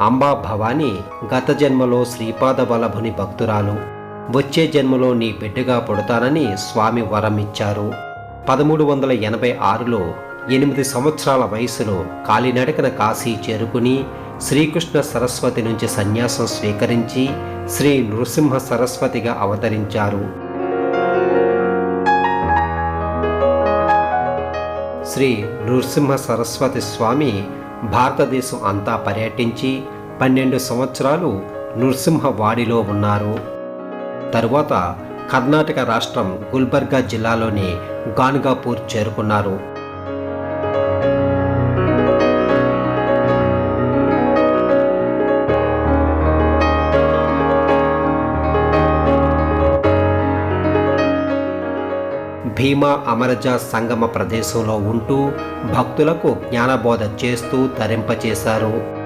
అంబా భవాని గత జన్మలో శ్రీపాద వల్లభుని భక్తురాలు వచ్చే జన్మలో నీ బిడ్డగా పుడతానని స్వామి వరం ఇచ్చారు పదమూడు వందల ఎనభై ఆరులో ఎనిమిది సంవత్సరాల వయసులో కాలినడకన కాశీ చేరుకుని శ్రీకృష్ణ సరస్వతి నుంచి సన్యాసం స్వీకరించి శ్రీ నృసింహ సరస్వతిగా అవతరించారు. శ్రీ నృసింహ సరస్వతి స్వామి భారతదేశం అంతా పర్యటించి పన్నెండు సంవత్సరాలు నృసింహవాడిలో ఉన్నారు. తరువాత కర్ణాటక రాష్ట్రం గుల్బర్గా జిల్లాలోని గాన్గాపూర్ చేరుకున్నారు. భీమా అమరజ సంగమ ప్రదేశంలో ఉంటూ భక్తులకు జ్ఞానబోధ చేస్తూ తరింపచేశారు.